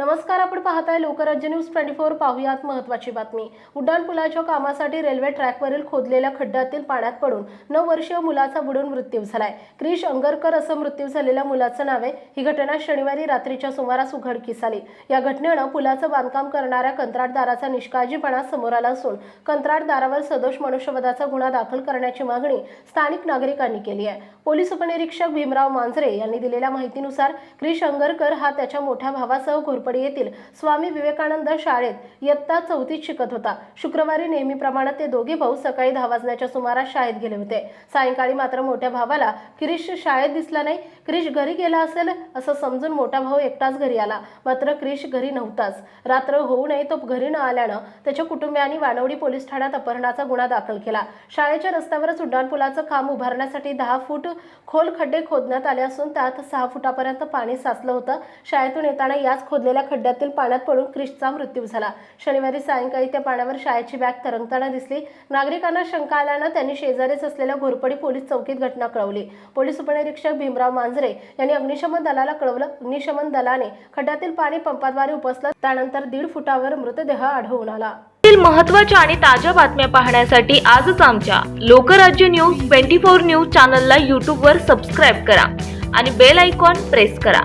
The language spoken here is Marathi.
नमस्कार आपण पाहताय लोकराज्य न्यूज ट्वेंटी फोर. पाहुयात महत्वाची बातमी. उड्डाण पुलाच्या कामासाठी रेल्वे ट्रॅकवरील खोदलेल्या खड्ड्यातील पाण्यात पडून नऊ वर्षीय मुलाचा बुडून मृत्यू झालाय. क्रिश अंगरकर असं मृत्यू झालेल्या मुलाचं नाव आहे. ही घटना शनिवारी रात्रीच्या सुमारास उघडकीस आली. या घटनेनं पुलाचं बांधकाम करणाऱ्या कंत्राटदाराचा निष्काळजीपणा समोर आला असून कंत्राटदारावर सदोष मनुष्यवधाचा गुन्हा दाखल करण्याची मागणी स्थानिक नागरिकांनी केली आहे. पोलीस उपनिरीक्षक भीमराव मांजरे यांनी दिलेल्या माहितीनुसार क्रिश अंगरकर हा त्याच्या मोठ्या भावासह घोरपड येथील स्वामी विवेकानंद शाळेत इयत्ता चौथीत शिकत होता. शुक्रवारी नेहमीप्रमाणे ते दोघे भाऊ सकाळी दहा वाजण्याच्या सुमारास शाळेत गेले होते. सायंकाळी मात्र मोठ्या भावाला क्रिश शाळेत दिसला नाही? क्रिश घरी गेला असेल? असं समजून मोठा भाऊ एकटाच घरी आला. मात्र क्रिश घरी नव्हताच. रात्र होऊ नये तो घरी न आल्यानं त्याच्या कुटुंबियांनी वानवडी पोलीस ठाण्यात अपहरणाचा गुन्हा दाखल केला. शाळेच्या रस्त्यावरच उड्डाणपुलाचं काम उभारण्यासाठी दहा फूट खोल खड्डे खोदण्यात आले असून त्यात सहा फुटापर्यंत पाणी साचलं होतं. शाळेतून येताना याच खोदलेल्या खड्ड्यातील पाण्यात पडून क्रिशचा मृत्यू झाला. शनिवारी सायंकाळी त्या पाण्यावर शाळेची बॅग तरंगताना दिसली. नागरिकांना शंका आल्यानं त्यांनी शेजारीच असलेल्या घोरपडी पोलीस चौकीत घटना कळवली. पोलीस उपनिरीक्षक भीमराव मांजरे यांनी अग्निशमन दलाला कळवलं. अग्निशमन दलाने खड्ड्यातील पाणी पंपाद्वारे उपसलं. त्यानंतर दीड फुटावर मृतदेह आढळून आला. महत्त्वाच्या महत्त्वाच्या आणि ताज्या बातम्या पाहण्यासाठी आजच आमच्या Lokrajya news twenty four news चॅनलला यूट्यूबवर सबस्क्राईब करा आणि बेल आयकॉन प्रेस करा.